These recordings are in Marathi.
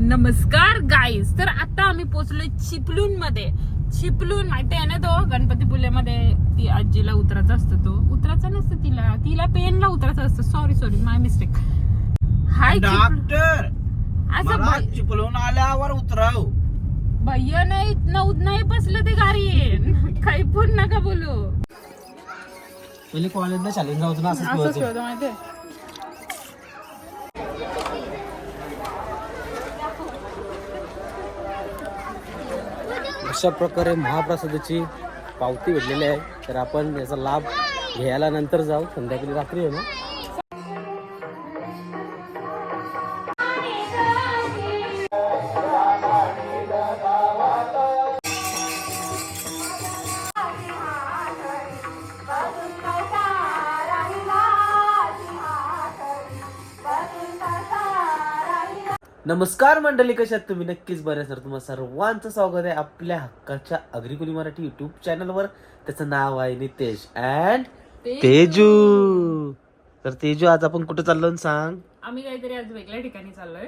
नमस्कार गाईज तर आता आम्ही पोहोचलोय चिपलून मध्ये चिपलून माहिती आहे ना तो? गणपतीपुलेमध्ये ती आजीला उतरायचा असतो तो. उतरायचा नसतं तिला. तिला पेनला उतरायचं असतं. Sorry sorry my mistake hi Chiplun. Doctor असं चिपळून आल्यावर उतराव. भैया नाही नऊ नाही बसलं ते गाडी काही पण नका बोलू. पहिले कॉलेजला शाळेत जाऊ ना असंच अशा प्रकारे महाप्रसादाची पावती भेटलेली आहे. तर आपण याचा लाभ घ्यायला नंतर जाऊ. संध्याकाळी रात्री आहे ना? नमस्कार मंडळी कशात तुम्ही? नक्कीच बरे सर. तुम्हाला सर्वांचं स्वागत आहे आपल्या हक्काच्या अग्रिकुली मराठी युट्यूब चॅनलवर त्याचं नाव आहे नितेश अँड तेजू. तर तेजू आज आपण कुठे चाललो सांग? आम्ही काहीतरी आज वेगळ्या ठिकाणी चाललोय.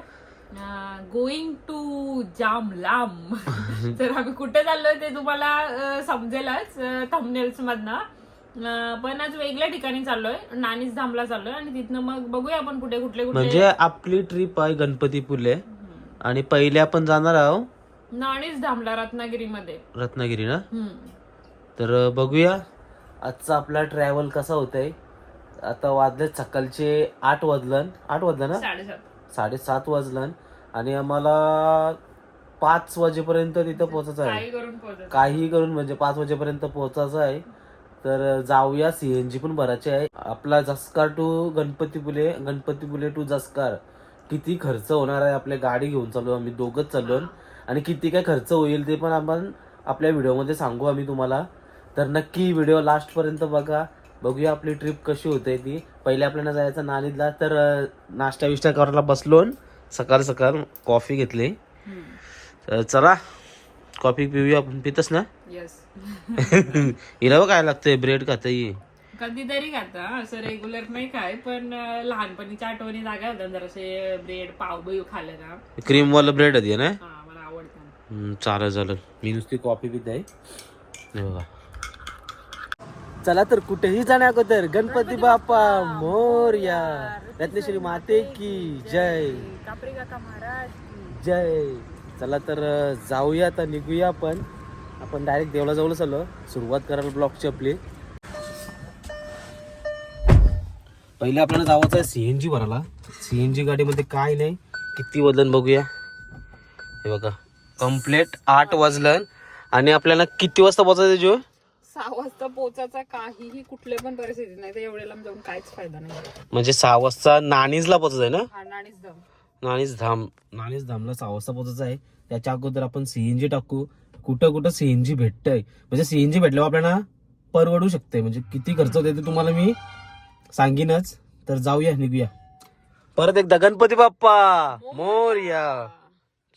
गोइंग टू जाम लांब. तर आम्ही कुठे चाललोय ते तुम्हाला समजेलच थंबनेल्स मधनं. पण आज वेगळ्या ठिकाणी चाललोय. नानीस धामला चाललोय आणि तिथनं मग बघूया आपण कुठे कुठले कुठले. म्हणजे आपली ट्रिप आहे गणपतीपुले. आणि पहिले आपण जाणार आहोत नाणीस धामला रत्नागिरीमध्ये. रत्नागिरी ना? हम्म. तर बघूया. आजचा आपला ट्रॅव्हल कसा होतंय. आता वाजले सकाळचे आठ वाजलं. आठ वाजलं ना? साडेसात. साडेसात वाजलं. आणि आम्हाला पाच वाजेपर्यंत तिथं पोहोचायचं आहे. काही करून पोहोचत काही करून म्हणजे पाच वाजेपर्यंत पोहोचायचं आहे. तर जाऊया. सीएनजी पण भरायचे आहे. आपला जसकार टू गणपतीपुले गणपतीपुले टू जसकार. किती खर्च होणार आहे आपल्या गाडी घेऊन चाललो आम्ही दोघंच चाललो आणि किती काय खर्च होईल ते पण आपण आपल्या व्हिडिओमध्ये सांगू आम्ही तुम्हाला. तर नक्की व्हिडिओ लास्ट पर्यंत बघा. बघूया आपली ट्रिप कशी होते ती. पहिले आपल्याला जायचं नाणीतला तर नाश्ता विष्टा करायला बसलो सकाळ सकाळ कॉफी घेतली. तर चला कॉफी पिऊया आपण. पितच ना? येस हिला बघ काय लागतंय? ब्रेड खात कधीतरी खाता. असं रेग्युलर नाही काय पण अं, लहानपणीच्या आठवणी जागा होत्या जरासे ब्रेड पाव बिव खाल्लं ना. क्रीम वाला ब्रेड आहे ना? हा मला आवडतं. हम्म, चालेल चालेल. मी नुसती कॉफी पित आहे. हे बघा. चला तर कुठेही जाण्या अगोदर गणपती बाप्पा मोरया. रत्नेश्वरी माते की जय. कापरी काका महाराज जय. चला तर जाऊया आता निघूया आपण. आपण डायरेक्ट देवला जवळ चाललो सुरुवात करायला ब्लॉकची आपली. पहिले आपल्याला जावायचं आहे सीएनजी भरायला. सीएनजी गाडीमध्ये काय नाही किती वजन बघूया. हे बघा कम्प्लेट आठ वाजलं आणि आपल्याला किती वाजता पोहोचायचं जो सहा वाजता पोचायचा काहीही कुठल्या पण परिस्थितीत नाही. तर एवढ्या लांब जाऊन काहीच फायदा नाही. म्हणजे सहा वाजता नाणीजला पोहोचायचं आहे ना? हा नाणीच जाऊन नाणीज धाम. नाणीज धामला सहा वाजता पोहोचायचं आहे. त्याच्या अगोदर आपण सीएनजी टाकू. कुठं कुठं सीएनजी भेटतंय? म्हणजे सीएनजी भेटल्यावर आपल्याला परवडू शकते म्हणजे किती खर्च होते ते तुम्हाला मी सांगीनच. तर जाऊया निघूया. परत एकदा गणपती बाप्पा. मोरया.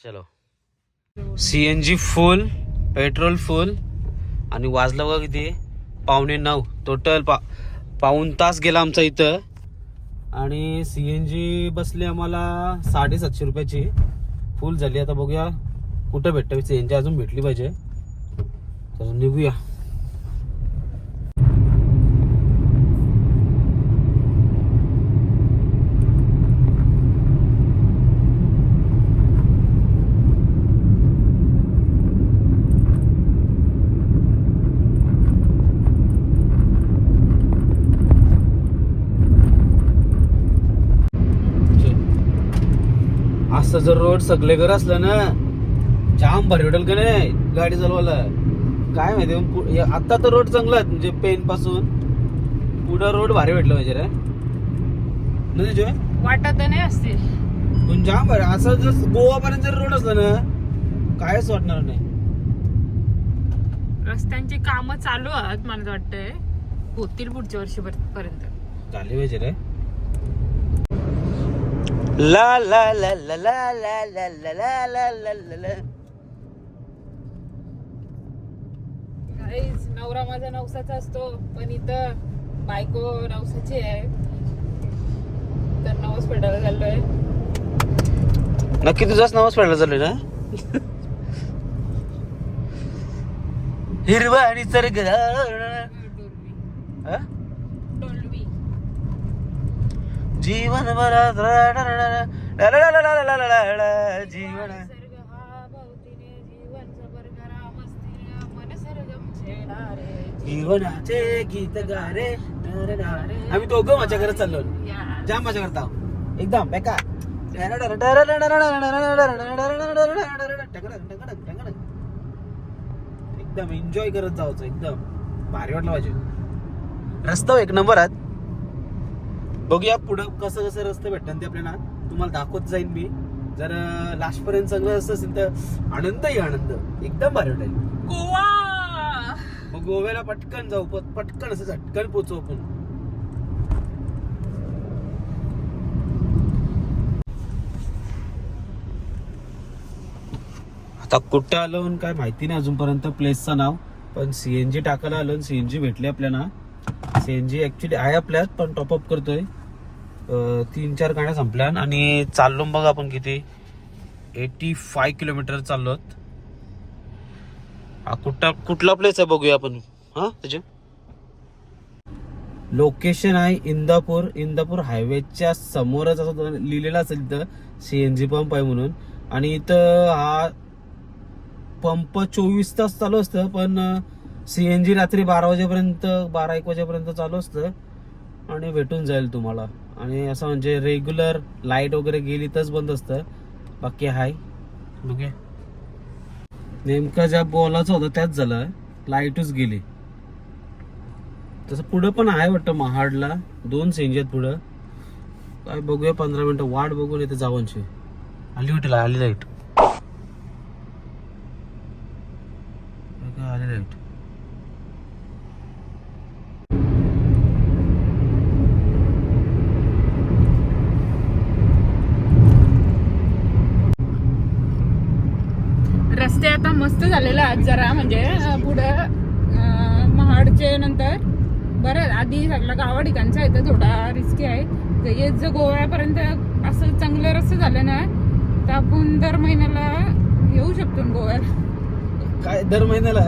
चलो. सीएनजी फुल पेट्रोल फुल आणि वाजलं बघा किती? पावणे नऊ. टोटल पा पाऊन तास गेला आमचा इथं. आणि सी एन जी बसली आम्हाला साडेसातशे रुपयाची. फुल झाली. आता बघूया कुठं भेटतं. सी एन जी अजून भेटली पाहिजे. तर निघूया. असं जर रोड सगळे घर असलं ना जाम भारी वाटेल का नाही गाडी चालवायला? काय माहिती आता तर रोड चांगला आहे म्हणजे पेन पासून पुढं रोड भारी भेटलं पाहिजे रे. नाही जो वाटत नाही असतील. पण जाम भारी असं जर गोवापर्यंत जर रोड असला ना कायच वाटणार नाही. रस्त्यांची कामं चालू आहेत मला वाटतंय होतील पुढच्या वर्षी पर्यंत. झाली पाहिजे रे. ला ला ला ला ला ला ला ला ला ला ला ला ला काहीच नवरा माझा नवसाचा असतो पण इथं बायको नवसाची आहे तर नवस पेटायला चाललोय नक्की तुझाच नावच पडला चालू ना हिरवा आणि चरग जीवन जीवन जीवनाचे गीत गारे आम्ही दोघं माझ्या घरात चाललो. जाम माझ्या करता एकदम बेका एकदम एन्जॉय करत जाऊच एकदम. भारी वाटलं पाहिजे. रस्ता हो, एक नंबर आहे बघूया पुढं कसं कसं रस्ते भेटतात ते आपल्याला. तुम्हाला दाखवत जाईन मी. जर लास्ट पर्यंत सगळं असं असेल तर आनंदही आनंद. एकदम भारी वाटेल. गोवा! मग गोव्याला पटकन जाऊ. पटकन असं झटकन पोचू आपण. आता कुठं आलो काय माहिती नाही अजूनपर्यंत प्लेसचं नाव. पण सीएनजी टाकायला आलो सीएनजी भेटली आपल्याला. सीएनजी ऍक्च्युली आहे आपल्यात पण टॉपअप करतोय. तीन चार गाड्या संपल्या आणि चाललो बघा आपण किती. एटी फाय किलोमीटर चाललो हा कुठला कुठला प्लेस आहे बघूया आपण. हा त्याचे लोकेशन आहे इंदापूर. इंदापूर हायवेच्या समोरच असं लिहिलेलं असेल इथं सीएनजी पंप आहे म्हणून. आणि इथं हा पंप चोवीस तास चालू असतं पण सीएनजी रात्री बारा वाजेपर्यंत बारा एक वाजेपर्यंत चालू असतं आणि भेटून जाईल तुम्हाला. आणि असं म्हणजे रेग्युलर लाइट वगैरे गेली तरच बंद असतं. बाकी हाय. बघूया नेमकं ज्या बोलाचं होतं त्याच झालं. लाईटच गेली. तसं पुढं पण आहे वाटतं महाडला. दोन सेंज आहेत पुढं. काय बघूया पंधरा मिनिटं. वाट बघून येते जावांची आली वाटेल आली लाइट आली लाइट रस्ते आता मस्त झालेले आहेत जरा म्हणजे अं, पुढं अं, महाडचे नंतर आधी सगळा गावा ठिकाणचा आहे तर थोडा रिस्की आहे. तर येत जर गोव्यापर्यंत असं चांगले रस्ते झाले ना तर आपण दर महिन्याला येऊ शकतो ना गोव्याला. काय दर महिन्याला?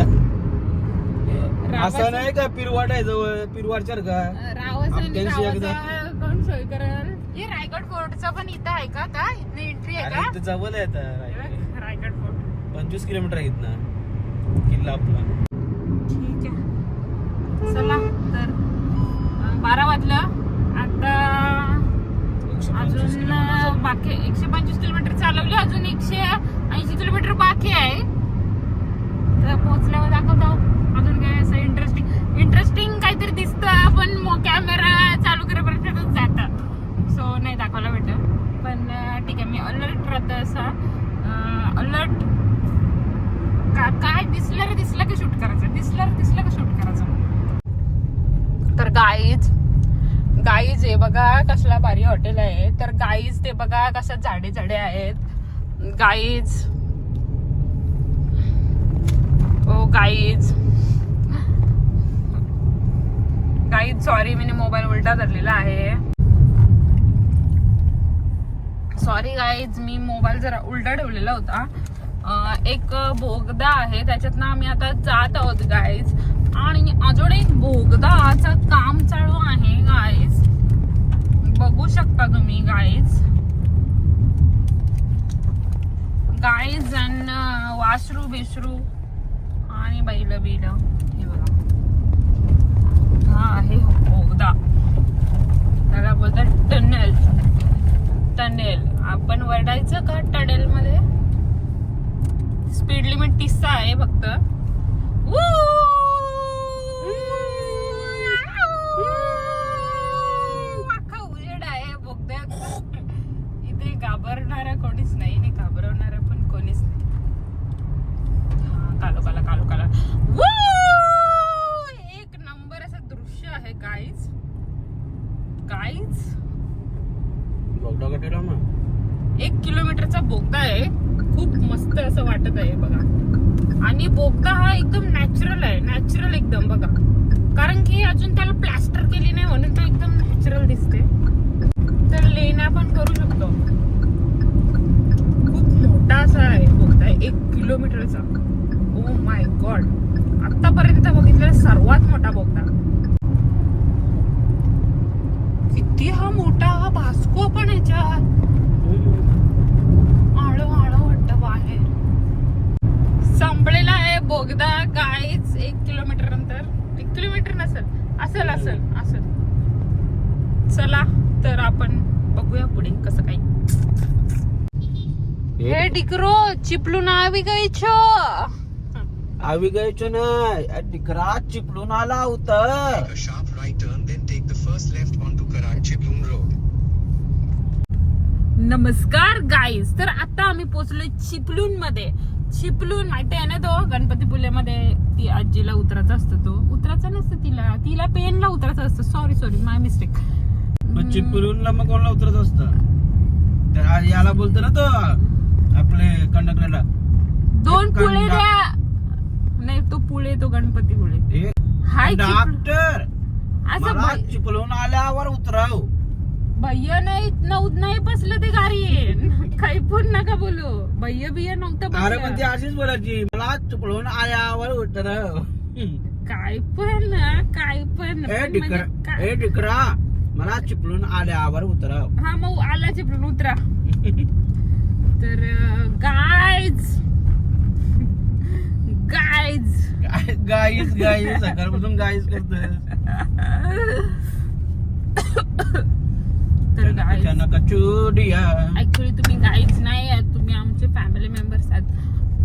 असं नाही का पिरवाड आहे जवळ पिरवाडच्या का? रावस आणि अठ्ठ्याऐंशी एकदा. रावसा कोण सोय करेल हे रायगड फोर्टचा पण इथं आहे का आता? इथं एंट्री आहे अरे का? इथं जवळ आहे आता हे बघ, रायगड फोर्ट. पंचवीस किलोमीटर आहेत ना किल्ला आपला. ठीक आहे. चला तर बारा वाजलं. आता अजून बाकी एकशे पंचवीस किलोमीटर चालवले. अजून एकशे ऐंशी किलोमीटर बाकी आहे. तर पोहोचल्यावर दाखवतो. अजून काय असं इंटरेस्टिंग इंटरेस्टिंग काहीतरी दिसतं पण कॅमेरा चालू करेपर्यंत जातं. सो नाही दाखवायला भेटत पण ठीक आहे मी अलर्ट राहतं असा. अलर्ट का काय दिसलं रे दिसलं की शूट करायचं? दिसलं रे दिसलं की शूट करायचं? तर गाईज गाईज आहे बघा कसला भारी हॉटेल आहे. तर गाईज ते बघा कसं झाडे झाडे आहेत. Guys oh guys guys sorry मी मोबाईल उलटा धरलेला आहे. सॉरी गाईज मी मोबाईल जरा उलटा ठेवलेला होता. एक बोगदा आहे. त्याच्यातनं आम्ही आता जात आहोत गाईज आणि अजून एक बोगदाच काम चालू आहे गाईज बघू शकता तुम्ही गाईज गाईज अँड वासरू बिसरू आणि बैल बिल. हे बघा. हा आहे बोगदा. त्याला बोलतात टनेल. टनेल. आपण वरडायचं का टनेल मध्ये स्पीड लिमिट तीस आहे फक्त वू! अख्खा उजेड आहे बोगद्यात इथे घाबरणारा कोणीच नाही नाही घाबरवणारा पण कोणीच नाही हा, कालो काला कालो काला वू! एक नंबर असं दृश्य आहे गाईज गाईज बोगदा कटेला मग एक किलोमीटरचा बोगदा आहे. खूप मस्त असं वाटत आहे बघा. आणि बोगदा हा एकदम नॅचरल आहे. नॅचरल एकदम बघा. कारण की अजून त्याला प्लास्टर केली नाही म्हणून तो एकदम नॅचरल दिसते तर लेण्या पण करू शकतो. खूप मोठा असा आहे बोगदा एक किलोमीटरचा. Oh ओ माय गॉड आतापर्यंत बघितलेला सर्वात मोठा बोगदा. किती हा मोठा हा भास्को पण याच्यात आळं आळं वाटतं बाहेर. संपलेला आहे बोगदा काहीच एक किलोमीटर नंतर. एक किलोमीटर नसेल असेल असेल असेल. चला तर आपण बघूया पुढे कसं काही हे डिकरो चिपलून आवी गायचो आवी गायचो नाही डिकरा चिपळून आला होता. Take a sharp right turn, then take the Chiplun Road. नमस्कार गाईज तर आता आम्ही पोहोचलोय चिपलून मध्ये चिपलून माहिती आहे ना तो? गणपतीपुलेमध्ये ती आजीला उतरायचा असतो तो. उतरायचा नसतं तिला. तिला पेनला उतरायचं असतं. सॉरी सॉरी माय मिस्टेक चिपळूणला मग कोणाला उतरत असतं? याला बोलतो ना तो आपले कंडक्टरला दोन पुळे द्या. नाही तो पुळे तो गणपतीपुळे हाय चिपलूण. डॉक्टर असं मला चिपळून आल्यावर उतराव. भैया नाही नऊ नाही बसलं ते गाडी काही पण नका बोलू. भैया बिया नव्हतं अरे पण ती बसलं. अशीच बोलायची मला चिपळून आल्यावर उतराव. काय पण ना, काय पण. ए पण डिकरा म्हणजे काय- ए डिकरा मला चिपळून आल्यावर उतराव. हा मग आला चिपळून उतरा. तर गायज गायज गाईस गाईस सकाळपासून गाईस करतोय. तर ऍक्च्युली तुम्ही गाईज नाही आहात तुम्ही आमचे फॅमिली मेंबर्स आहात.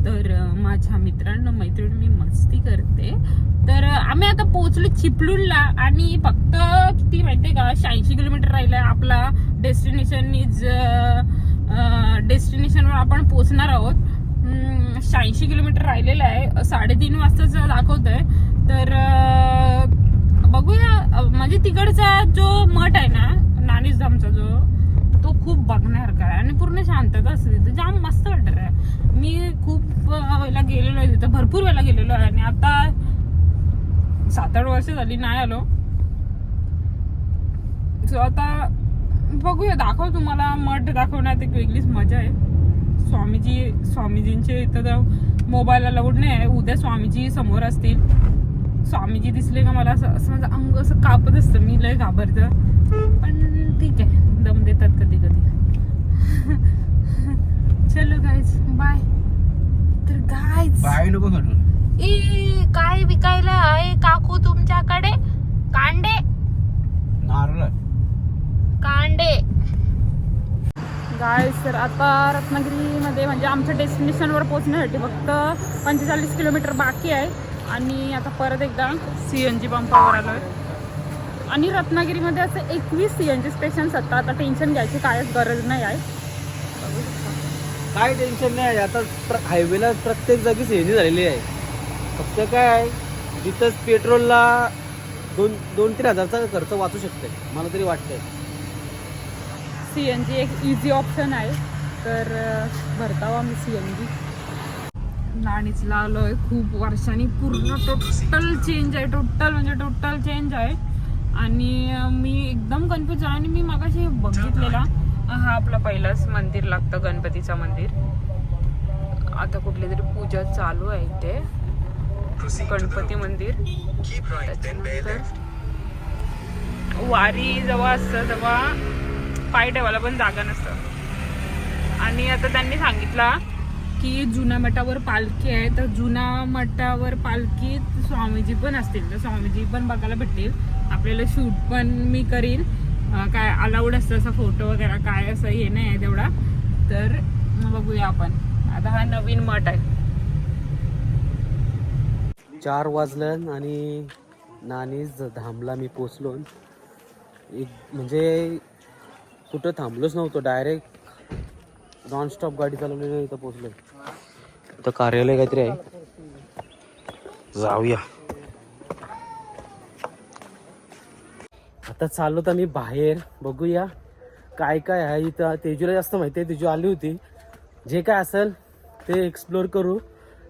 तर अं, माझ्या मित्रांना मैत्रीण मी मस्ती करते. तर अं, आम्ही आता पोहोचलो चिपलूणला आणि फक्त किती माहितीये का शहाऐंशी किलोमीटर राहिलंय आपला डेस्टिनेशन इज डेस्टिनेशनवर आपण पोहोचणार आहोत. शहाऐंशी किलोमीटर राहिलेलं आहे. साडेतीन वाजताच आहे तर बघूया. म्हणजे तिकडचा जो मठ आहे ना नानीस धामचा जो तो खूप बघण्यासारखा आहे आणि पूर्ण शांतता असते तिथे. जाम मस्त वाटत आहे. मी खूप वेळेला गेलेलो आहे तिथं. भरपूर वेळेला गेलेलो आहे. आणि आता सात आठ वर्ष झाली नाही आलो. सो आता बघूया. दाखव तुम्हाला मठ दाखवण्यात एक वेगळीच मजा आहे. स्वामीजी स्वामीजींचे इथं मोबाईल अलाउड नाही आहे उद्या स्वामीजी समोर असतील. स्वामीजी दिसले का मला? असं असं माझं अंग असं कापत असतं. मी लय घाबरतं. पण ठीक आहे. दम देतात कधी कधी. चलो गाईज बाय तर गाईज बाय नको काय विकायला? आहे काकू तुमच्याकडे? कांडे? नारळ. कांडे. काय तर आता रत्नागिरीमध्ये म्हणजे आमच्या डेस्टिनेशनवर पोहोचण्यासाठी फक्त पंचेचाळीस किलोमीटर बाकी आहे. आणि आता परत एकदा सी एन जी पंपावर आलोय. आणि रत्नागिरीमध्ये असं एकवीस सी एन जी स्टेशन्स असतात आता टेन्शन घ्यायची कायच गरज नाही आहे. काय टेन्शन नाही आता हायवेला प्रत्येक जागी सीएनजी झालेली आहे. फक्त काय जिथंच जिथं पेट्रोलला दोन दोन तीन हजारचा खर्च वाचू शकते मला तरी वाटतंय. सी एन जी एक इझी ऑप्शन आहे. तर भरतावा मी सी एन जी नाणीचला आलोय खूप वर्षांनी. पूर्ण टोटल चेंज आहे टोटल म्हणजे टोटल चेंज आहे. आणि मी एकदम कन्फ्युज आहे आणि मी मागाशी बघितलेला हा आपला पहिलाच मंदिर लागतं गणपतीचं मंदिर. आता कुठली तरी पूजा चालू आहे इथे. गणपती. मंदिर. वारी जेव्हा असतं तेव्हा पाय ठेवायला पण जागा नसतं. आणि आता त्यांनी सांगितला की जुन्या मठावर पालखी आहे तर जुन्या मठावर पालखीत स्वामीजी पण असतील. तर स्वामीजी पण बघायला भेटतील. आपल्याला शूट पण मी करीन. काय अलाउड असतं असं फोटो वगैरे काय असं हे नाही आहे तेवढा. तर बघूया आपण. आता हा नवीन मठ आहे. चार वाजलं आणि नानीज धामला मी पोचलो. एक म्हणजे कुठं थांबलोच नव्हतो डायरेक्ट नॉनस्टॉप गाडी चालवली इथं पोचलो इथं कार्यालय काहीतरी आहे. जाऊया. आता चाललो तर मी बाहेर बघूया काय काय आहे इथं. तेजूला जास्त माहिती आहे तेजू आली होती. जे काय असेल ते एक्सप्लोर करू.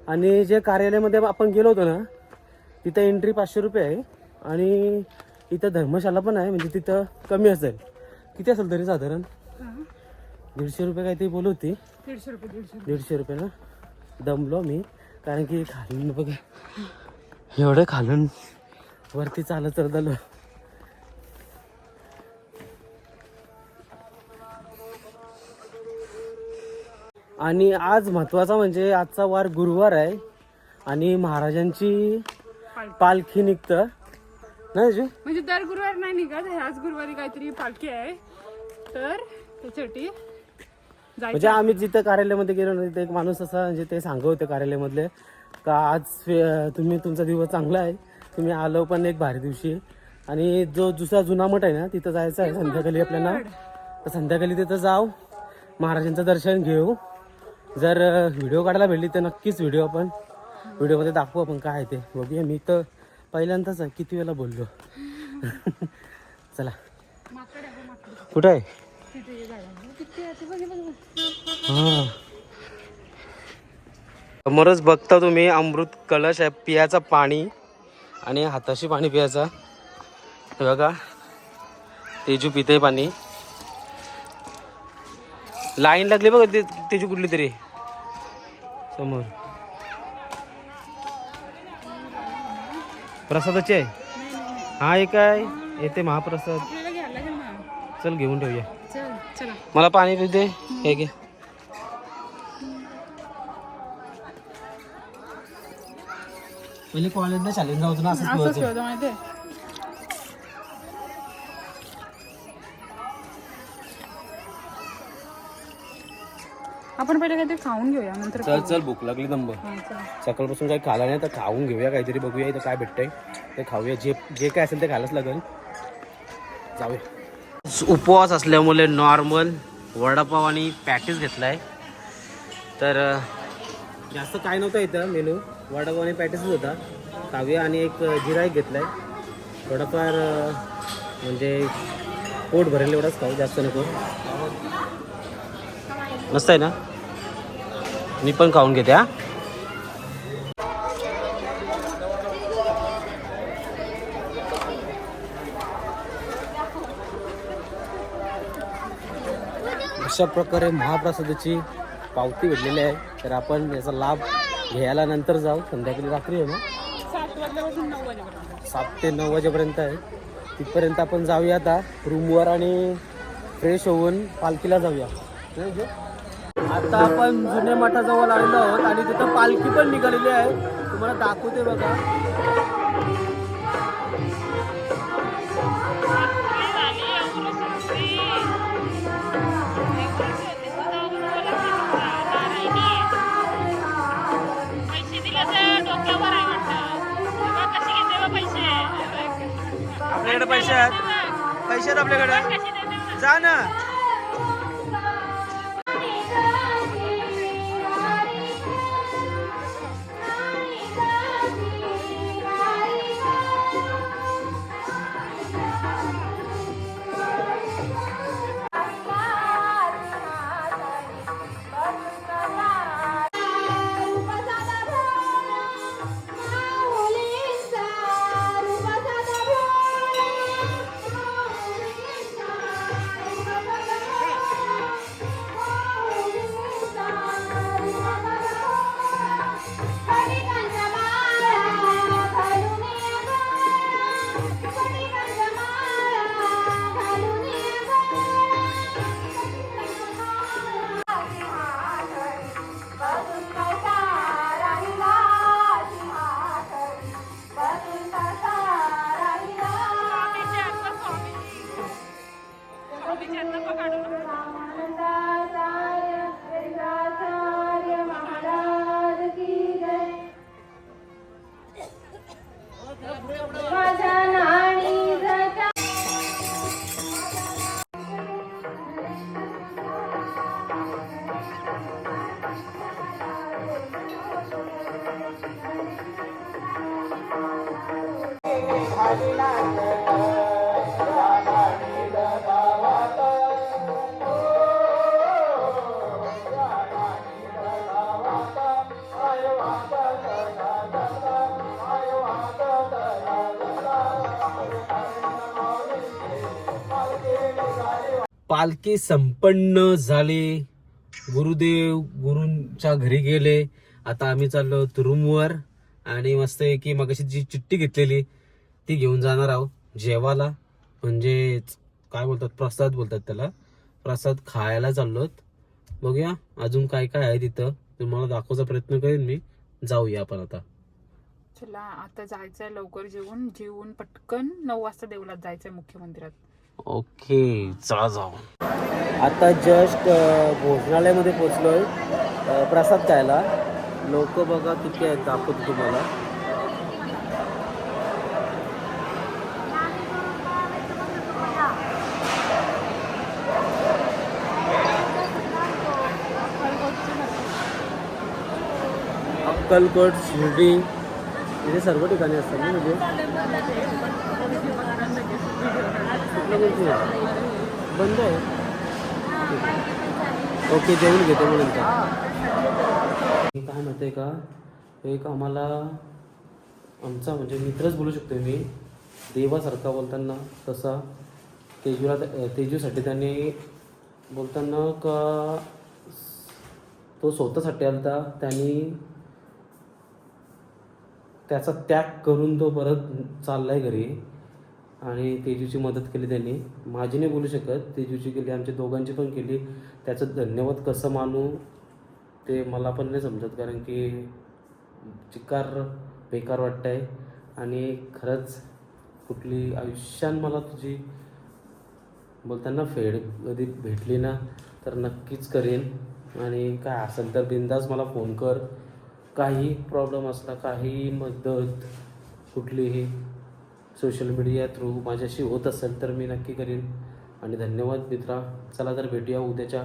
आणि जे कार्यालयामध्ये आपण गेलो होतो ना तिथं एंट्री पाचशे रुपये आहे. आणि इथं धर्मशाला पण आहे म्हणजे तिथं कमी असेल. किती असेल तरी साधारण? दीडशे रुपये काहीतरी बोलत होती. दीडशे रुपये दीडशे दीडशे रुपये ना? दमलो मी कारण की खालून बघा. एवढं खालून वरती चालत चालत आलो. आणि आज महत्त्वाचा म्हणजे आजचा वार गुरुवार आहे. आणि महाराजांची पालखी. निघतं. ना? म्हणजे दर गुरुवार नाही निघत ह्याच गुरुवारी काहीतरी पालखी आहे. तर त्याच्यासाठी म्हणजे आम्ही जिथं कार्यालयामध्ये गेलो ना तिथे एक माणूस असा म्हणजे ते सांगत होते कार्यालयामधले का आज तुम्ही तुमचा दिवस चांगला आहे. तुम्ही आलो पण एक भारी दिवशी. आणि जो दुसरा जुना मठ आहे ना तिथं जायचं आहे. संध्याकाळी आपल्याला. तर संध्याकाळी तिथं जाऊ. महाराजांचं दर्शन घेऊ. जर व्हिडिओ काढायला भेटली तर नक्कीच व्हिडिओ आपण व्हिडिओमध्ये दाखवू आपण काय आहे ते. बघूया. मी तर पहिल्यांदाच किती वेळा बोललो. चला. कुठं आहे? समोरच बघता तुम्ही अमृत कलश आहे पियाचा पाणी आणि हाताशी पाणी पियाचा हे बघा तेजू पिते पाणी. लाईन लागली बघा ते तेजू कुठली तरी. समोर. प्रसादाची आहे? हा एक आहे. येते महाप्रसाद आपल्याला घ्यायला लागेल ना चल घेऊन ठेवूया. चल चला. मला पाणी पिऊ दे. हे घे. पहिले कॉलेजला शाळेत जाऊ ना असं आपण पहिले काहीतरी खाऊन घेऊया नंतर चल चल भूक लागली नंबर चला. सकाळपासून काही खाला नाही तर खाऊन घेऊया काहीतरी बघूया इथं काय भेटतंय. ते खाऊया. जे जे काय असेल ते खायलाच लागेल. जाऊया. उपवास असल्यामुळे नॉर्मल वडापाव आणि पॅटीस घेतलाय. तर जास्त काय नव्हतं इथं मेनू वडापाव आणि पॅटीसच होता. काव्या आणि एक जिरा एक घेतलाय. थोडाफार म्हणजे पोट भरेल एवढाच खाऊ जास्त नको. मस्त आहे ना? मी पण खाऊन घेते हा. अशा प्रकारे महाप्रसादाची पावती भेटलेली आहे. तर आपण याचा लाभ घ्यायला नंतर जाऊ. संध्याकाळी रात्री आहे ना? सात ते नऊ वाजेपर्यंत आहे. तिथपर्यंत आपण जाऊया आता. रूमवर आणि फ्रेश होऊन पालखीला जाऊया. आता आपण जुन्या मठाजवळ आलेलो आहोत आणि तिथं पालखी पण निघालेली आहे. तुम्हाला दाखवते बघा. पैसे आहेत? पैसे आहेत आपल्याकडे? जा ना. पालखी संपन्न झाली. गुरुदेव गुरूंच्या घरी गेले. आता आम्ही चाललो रूमवर आणि मस्त आहे की मगाशी जी चिठ्ठी घेतलेली ती घेऊन जाणार आहोत जेवायला. म्हणजे काय बोलतात? प्रसाद बोलतात त्याला. प्रसाद खायला चाललोत बघूया अजून काय काय आहे तिथं. तुम्हाला दाखवायचा प्रयत्न करेन मी. जाऊया आपण आता. चला आता जायचंय लवकर जेवून. जेवून पटकन नऊ वाजता देवळात जायचंय मुख्य मंदिरात. ओके चला जाऊ. आता जस्ट भोजनालयामध्ये पोचलोय. प्रसाद खायला. लोक बघा किती आहेत दाखवतो तुम्हाला. अक्कलकोट शिर्डी. इथे सर्व ठिकाणी असतात ना म्हणजे? कुठलं बंद आहे? ओके जेवून घेतो म्हणून काय म्हणते का? एक आम्हाला आमचा म्हणजे मित्रच बोलू शकतो मी. देवासारखा बोलताना तसा. तेजूला तेजूसाठी त्यांनी बोलताना का तो स्वतःसाठी आलता त्यांनी त्याचा त्याग करून तो परत चाललाय घरी. आणि तेजूची मदत केली त्यांनी. माझी नाही बोलू शकत तेजूची केली आमच्या दोघांची पण केली. त्याचं धन्यवाद कसं मानू ते मला पण नाही समजत कारण की चिकार बेकार वाटत आहे आणि खरंच कुठली आयुष्यात मला तुझी बोलताना फेड कधी भेटली ना तर नक्कीच करेन. आणि काय असेल तर बिंदास मला फोन कर. काही प्रॉब्लेम असला काही मदत कुठलीही. सोशल मीडिया थ्रू माझ्याशी होत असेल तर मी नक्की करीन. आणि धन्यवाद मित्रा. चला तर भेटूया उद्याच्या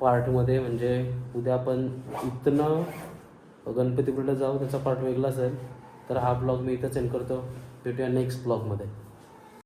पार्टमध्ये म्हणजे उद्या आपण इथनं गणपतीपुळेला जाऊ त्याचा पार्ट वेगळा असेल तर हा ब्लॉग मी इथं सेंड करतो. भेटूया नेक्स्ट ब्लॉगमध्ये